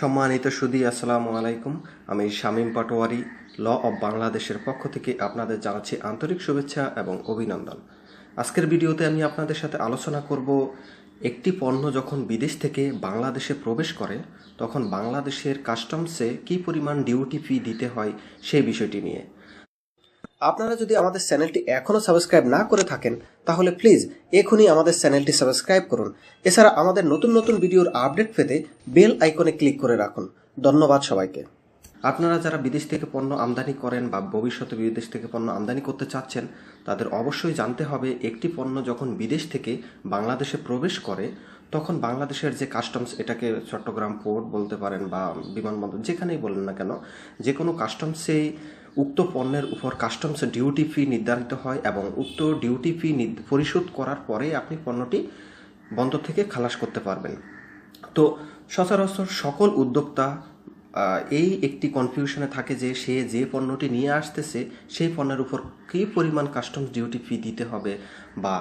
সম্মানিত সুদী, আসসালামু আলাইকুম। আমি শামীম পাটোয়ারি, ল অব বাংলাদেশের পক্ষ থেকে আপনাদের জানাচ্ছি আন্তরিক শুভেচ্ছা এবং অভিনন্দন। আজকের ভিডিওতে আমি আপনাদের সাথে আলোচনা করব, একটি পণ্য যখন বিদেশ থেকে বাংলাদেশে প্রবেশ করে, তখন বাংলাদেশের কাস্টমসে কী পরিমাণ ডিউটি ফি দিতে হয় সেই বিষয়টি নিয়ে। আপনারা যদি আমাদের চ্যানেলটি এখনও সাবস্ক্রাইব না করে থাকেন, তাহলে প্লিজ এখনই আমাদের চ্যানেলটি সাবস্ক্রাইব করুন। এছাড়া আমাদের নতুন নতুন ভিডিওর আপডেট পেতে বেল আইকনে ক্লিক করে রাখুন। ধন্যবাদ সবাইকে। আপনারা যারা বিদেশ থেকে পণ্য আমদানি করেন বা ভবিষ্যতে বিদেশ থেকে পণ্য আমদানি করতে চাচ্ছেন, তাদের অবশ্যই জানতে হবে একটি পণ্য যখন বিদেশ থেকে বাংলাদেশে প্রবেশ করে, তখন বাংলাদেশের যে কাস্টমস, এটাকে চট্টগ্রাম পোর্ট বলতে পারেন বা বিমানবন্দর, যেখানেই বলেন না কেন, যে কোনো কাস্টমসে উক্ত পণ্যের উপর কাস্টমস ডিউটি ফি নির্ধারিত হয় এবং উক্ত ডিউটি ফি পরিশোধ করার পরে আপনি পণ্যটি বন্দর থেকে খালাস করতে পারবেন। তো সচরাচর সকল উদ্যোক্তা এই একটি কনফিউশনে থাকে যে সে যে পণ্যটি নিয়ে আসতেছে, সেই পণ্যের উপর কী পরিমাণ কাস্টমস ডিউটি ফি দিতে হবে? বা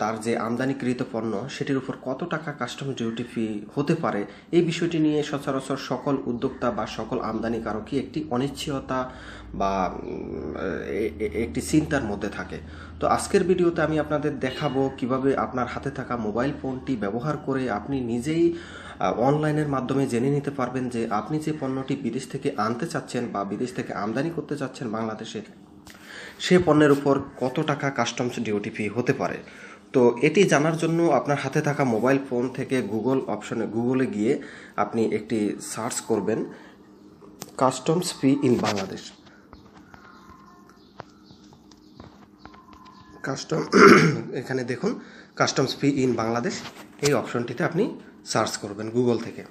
তার যে আমদানিকৃত পণ্য, সেটির উপর কত টাকা কাস্টমস ডিউটি ফি হতে পারে? এই বিষয়টি নিয়ে সচরাচর সকল উদ্যোক্তা বা সকল আমদানিকারকই একটি অনিশ্চয়তা বা একটি চিন্তার মধ্যে থাকে। তো আজকের ভিডিওতে আমি আপনাদের দেখাবো কীভাবে আপনার হাতে থাকা মোবাইল ফোনটি ব্যবহার করে আপনি নিজেই অনলাইনের মাধ্যমে জেনে নিতে পারবেন যে আপনি যে পণ্যটি বিদেশ থেকে আনতে চাচ্ছেন বা বিদেশ থেকে আমদানি করতে চাচ্ছেন বাংলাদেশে, সে পণ্যের উপর কত টাকা কাস্টমস ডিউটি ফি হতে পারে? তো এটি জানার জন্য আপনার হাতে থাকা মোবাইল ফোন থেকে গুগল অপশনে, গুগলে গিয়ে আপনি একটি সার্চ করবেন customs fee in Bangladesh. Custom, এখানে দেখুন, কাস্টমস ফি ইন বাংলাদেশ, এই অপশনটিতে আপনি সার্চ করবেন গুগল থেকে।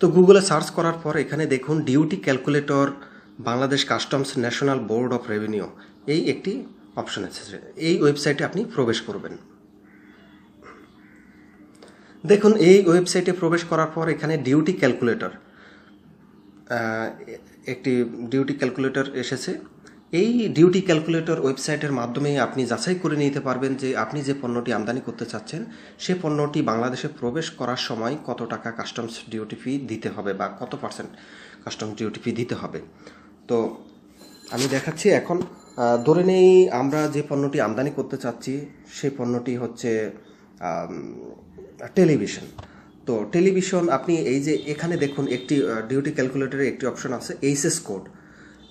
তো গুগলে সার্চ করার পর এখানে দেখুন duty calculator, Bangladesh Customs National Board of Revenue এই একটি অপশন আছে। এই ওয়েবসাইটে আপনি প্রবেশ করবেন। দেখুন এই ওয়েবসাইটে প্রবেশ করার পর এখানে ডিউটি ক্যালকুলেটর একটি ডিউটি ক্যালকুলেটর এসেছে। এই ডিউটি ক্যালকুলেটর ওয়েবসাইটের মাধ্যমে আপনি যাচাই করে নিতে পারবেন যে আপনি যে পণ্যটি আমদানি করতে চাচ্ছেন, সে পণ্যটি বাংলাদেশে প্রবেশ করার সময় কত টাকা কাস্টমস ডিউটি ফি দিতে হবে বা কত পার্সেন্ট কাস্টমস ডিউটি ফি দিতে হবে। তো আমি দেখাচ্ছি এখন ধরে নেই আমরা যে পণ্যটি আমদানি করতে চাচ্ছি সেই পণ্যটি হচ্ছে টেলিভিশন তো টেলিভিশন আপনি এই যে এখানে দেখুন একটি ডিউটি ক্যালকুলেটরে একটি অপশন আছে এইচএস কোড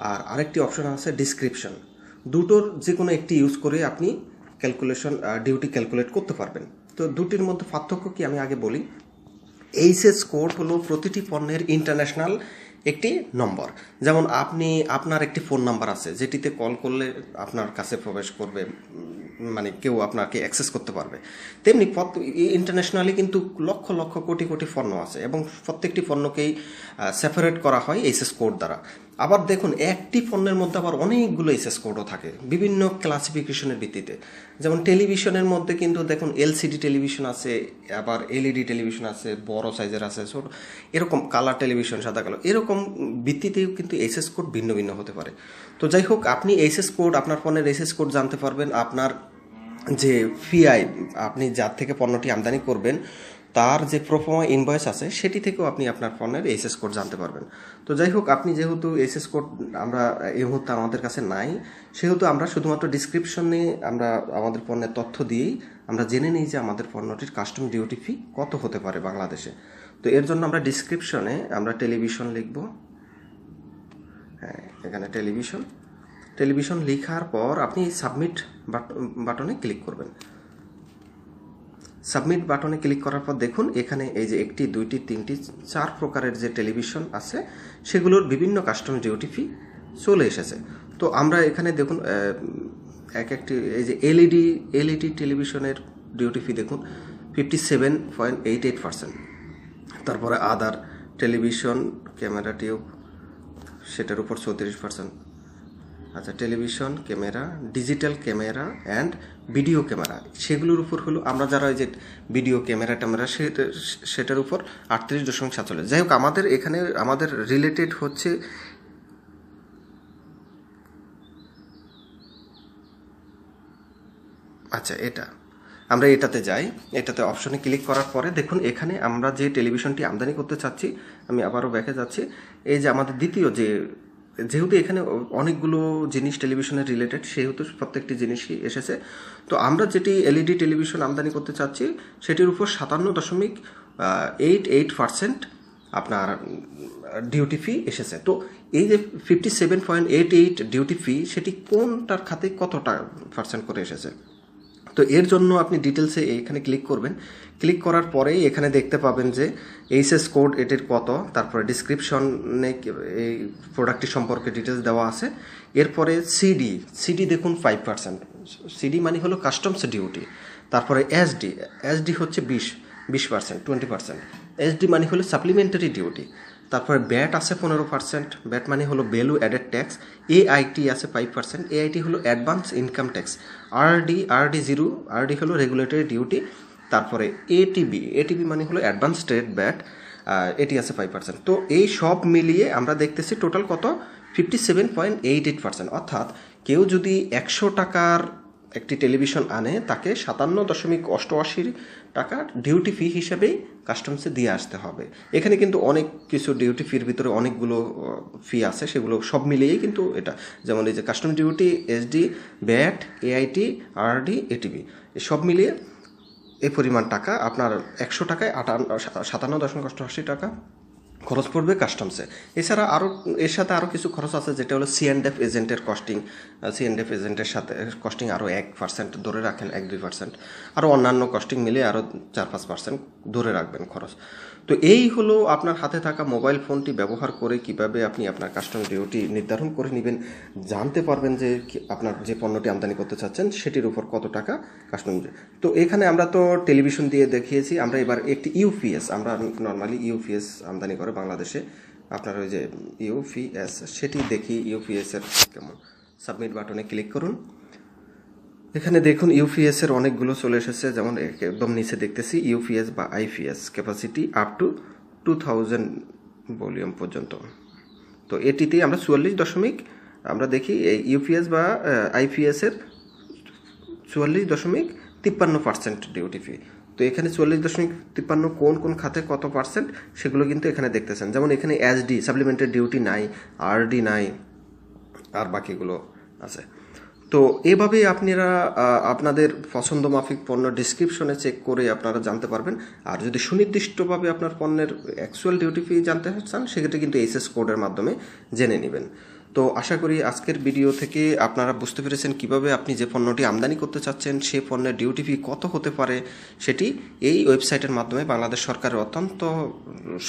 আর আরেকটি অপশন আছে ডিসক্রিপশন দুটোর যে কোনো একটি ইউজ করে আপনি ক্যালকুলেশন ডিউটি ক্যালকুলেট করতে পারবেন। তো দুটির মধ্যে পার্থক্য কি আমি আগে বলি? এইচএস কোড হলো প্রতিটি পণ্যের ইন্টারন্যাশনাল একটি নম্বর যেমন আপনি, আপনার একটি ফোন নাম্বার আছে, যেটিতে কল করলে আপনার কাছে প্রবেশ করবে মানে কেউ আপনাকে অ্যাক্সেস করতে পারবে। তেমনি ইন্টারন্যাশনালি কিন্তু লক্ষ লক্ষ, কোটি কোটি পণ্য আছে এবং প্রত্যেকটি পণ্যকেই সেপারেট করা হয় এইচএস কোড দ্বারা। আবার দেখুন, একটি পণ্যের মধ্যে আবার অনেকগুলো এসএস কোডও থাকে, বিভিন্ন ক্লাসিফিকেশনের ভিত্তিতে। যেমন টেলিভিশনের মধ্যে কিন্তু দেখুন এলসিডি টেলিভিশন আছে, আবার এলইডি টেলিভিশন আছে, বড় সাইজের আছে, ছোট, এরকম কালার টেলিভিশন, সাদা কালো এরকম ভিত্তিতেও কিন্তু এসএস কোড ভিন্ন ভিন্ন হতে পারে। তো যাই হোক, আপনি এসএস কোড আপনার পণ্যের এসএস কোড জানতে পারবেন, আপনার যে ফিআই আপনি যার থেকে পণ্যটি আমদানি করবেন তার যে প্রোফোমা ইনভয়েস আছে, সেটি থেকেও আপনি আপনার পণ্যের এসএস কোড জানতে পারবেন। তো যাই হোক, আপনি যেহেতু এসএস কোড আমরা এই মুহূর্তে আমাদের কাছে নাই, সেহেতু আমরা শুধুমাত্র ডিসক্রিপশনে আমরা আমাদের পণ্যের তথ্য দিয়েই আমরা জেনে নিই যে আমাদের পণ্যটির কাস্টম ডিউটি ফি কত হতে পারে বাংলাদেশে। তো এর জন্য আমরা ডিসক্রিপশনে আমরা টেলিভিশন লিখব। হ্যাঁ এখানে টেলিভিশন টেলিভিশন লেখার পর আপনি সাবমিট বাটনে ক্লিক করবেন। সাবমিট বাটনে ক্লিক করার পর দেখুন, এখানে এই যে একটি, দুইটি, তিনটি, চার প্রকারের যে টেলিভিশন আছে, সেগুলোর বিভিন্ন কাস্টম ডিউটি ফি চলে এসেছে। তো আমরা এখানে দেখুন এক একটি, এই যে এলইডি এলইডি টেলিভিশনের ডিউটি ফি দেখুন fifty seven point eight eight percent তারপরে আদার টেলিভিশন, ক্যামেরা টিউব, সেটার উপর চৌত্রিশ পার্সেন্ট আচ্ছা television camera, digital camera and video camera, সেগুলোর উপর হলো আমরা যারা ওই যে ভিডিও ক্যামেরা ট্যামেরা সেটা- সেটার উপর আটত্রিশ দশমিক সাতচল্লিশ। যাই হোক, আমাদের এখানে, আমাদের রিলেটেড হচ্ছে আচ্ছা এটা। আমরা এটাতে যাই, এটাতে অপশনে ক্লিক করার পরে দেখুন, এখানে আমরা যে টেলিভিশনটি আমদানি করতে চাচ্ছি, আমি আবারও ব্যাকে যাচ্ছি, এই যে আমাদের দ্বিতীয় যে যেহেতু এখানে অনেকগুলো জিনিস টেলিভিশনের রিলেটেড সেহেতু প্রত্যেকটি জিনিসই এসেছে। তো আমরা যেটি এলইডি টেলিভিশন আমদানি করতে চাচ্ছি, সেটির উপর সাতান্ন দশমিক এইট এইট পার্সেন্ট আপনার ডিউটি ফি এসেছে। তো এই যে fifty seven point eight eight duty fee সেটি কোনটার খাতে কতটা পার্সেন্ট করে এসেছে? তো এর জন্য আপনি ডিটেলসে এখানে ক্লিক করবেন। ক্লিক করার পরেই এখানে দেখতে পাবেন যে এইচএস কোড এটির কত, তারপরে ডিসক্রিপশনে এই প্রোডাক্টটি সম্পর্কে ডিটেলস দেওয়া আছে। এরপরে সিডি সিডি দেখুন ফাইভ পার্সেন্ট সিডি মানে হলো কাস্টমস ডিউটি তারপরে এসডি এসডি হচ্ছে বিশ বিশ পার্সেন্ট টোয়েন্টি পার্সেন্ট এসডি মানে হলো সাপ্লিমেন্টারি ডিউটি তারপরে ব্যাট আছে পনেরো পার্সেন্ট ব্যাট মানে হলো ভ্যালু অ্যাডেড ট্যাক্স এআইটি আছে ফাইভ পার্সেন্ট এআইটি হলো advance income tax RD RD zero RD হলো রেগুলেটরি ডিউটি তারপরে এটিবি এটিবি মানে হলো অ্যাডভান্স ট্রেড ব্যাট এটি আছে ফাইভ পার্সেন্ট তো এই সব মিলিয়ে আমরা দেখতেছি টোটাল কত? Fifty seven point eight eight percent অর্থাৎ কেউ যদি একশো টাকার একটি টেলিভিশন আনে, তাকে সাতান্ন দশমিক অষ্টআশি টাকা ডিউটি ফি হিসেবেই কাস্টমসে দিয়ে আসতে হবে। এখানে কিন্তু অনেক কিছু ডিউটি ফির ভিতরে অনেকগুলো ফি আছে, সেগুলো সব মিলিয়েই কিন্তু এটা। যেমন এই যে custom duty SD VAT AIT RD ATV সব মিলিয়ে এই পরিমাণ টাকা, আপনার একশো টাকায় আটান্ন, সাতান্ন দশমিক অষ্টআশি টাকা। খরচ পড়বে কাস্টমসে এছাড়া আরও এর সাথে আরও কিছু খরচ আছে, যেটা হলো সিএনডেফ এজেন্টের কস্টিং সিএনডেফ এজেন্টের সাথে কস্টিং আরও এক পার্সেন্ট ধরে রাখেন, এক দুই পার্সেন্ট আরও অন্যান্য কস্টিং মিলে আরও চার পাঁচ পার্সেন্ট ধরে রাখবেন খরচ। তো এই হলো আপনার হাতে থাকা মোবাইল ফোনটি ব্যবহার করে কীভাবে আপনি আপনার কাস্টম ডিউটি নির্ধারণ করে নেবেন, জানতে পারবেন যে আপনার যে পণ্যটি আমদানি করতে চাচ্ছেন, সেটির উপর কত টাকা কাস্টম তো এখানে আমরা তো টেলিভিশন দিয়ে দেখিয়েছি, আমরা এবার একটি ইউপিএস আমরা নর্মালি ইউপিএস আমদানি করে বাংলাদেশে আপনার ওই যে ইউপিএস, সেটি দেখি ইউপিএস এর কেমন। সাবমিট বাটনে ক্লিক করুন। এখানে দেখুন ইউপিএস এর অনেকগুলো চলে এসেছে, যেমন এক- একদম নিচে দেখতেছি, ইউপিএস বা IPS capacity up to two thousand volume পর্যন্ত। তো এটিতেই আমরা চুয়াল্লিশ দশমিক, আমরা দেখি এই ইউপিএস বা আইপিএস এর চুয়াল্লিশ দশমিক তিপ্পান্ন পার্সেন্ট ডিউটি ফি তো এখানে চল্লিশ দশমিক তিপ্পান্ন কোন কোন খাতে কত পার্সেন্ট সেগুলো কিন্তু এখানে দেখতেছেন। যেমন এখানে এসডি সাপ্লিমেন্টারি ডিউটি নাই আরডি নাই, আর বাকিগুলো আছে। তো এভাবেই আপনারা আপনাদের পছন্দ মাফিক পণ্য ডিসক্রিপশনে চেক করে আপনারা জানতে পারবেন। আর যদি সুনির্দিষ্টভাবে আপনার পণ্যের অ্যাকচুয়াল ডিউটি ফি জানতে চান, সেক্ষেত্রে কিন্তু এইচএস কোডের মাধ্যমে জেনে নেবেন। তো আশা করি আজকের ভিডিও থেকে আপনারা বুঝতে পেরেছেন কীভাবে আপনি যে পণ্যটি আমদানি করতে চাচ্ছেন, সেই পণ্যের ডিউটি ফি কত হতে পারে, সেটি এই ওয়েবসাইটের মাধ্যমে বাংলাদেশ সরকারের অত্যন্ত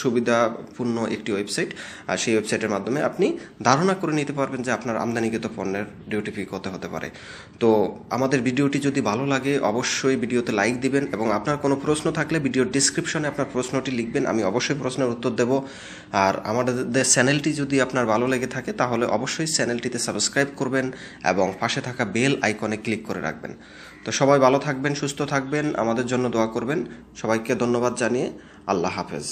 সুবিধাপূর্ণ একটি ওয়েবসাইট আর সেই ওয়েবসাইটের মাধ্যমে আপনি ধারণা করে নিতে পারবেন যে আপনার আমদানিকৃত পণ্যের ডিউটি ফি কত হতে পারে। তো আমাদের ভিডিওটি যদি ভালো লাগে, অবশ্যই ভিডিওতে লাইক দিবেন এবং আপনার কোনো প্রশ্ন থাকলে ভিডিওর ডিসক্রিপশনে আপনার প্রশ্নটি লিখবেন, আমি অবশ্যই প্রশ্নের উত্তর দেব। আর আমাদের চ্যানেলটি যদি আপনার ভালো লেগে থাকে, তাহলে অবশ্যই চ্যানেলটিতে সাবস্ক্রাইব করবেন এবং পাশে থাকা বেল আইকনে ক্লিক করে রাখবেন। তো সবাই ভালো থাকবেন, সুস্থ থাকবেন, আমাদের জন্য দোয়া করবেন। সবাইকে ধন্যবাদ জানিয়ে আল্লাহ হাফেজ।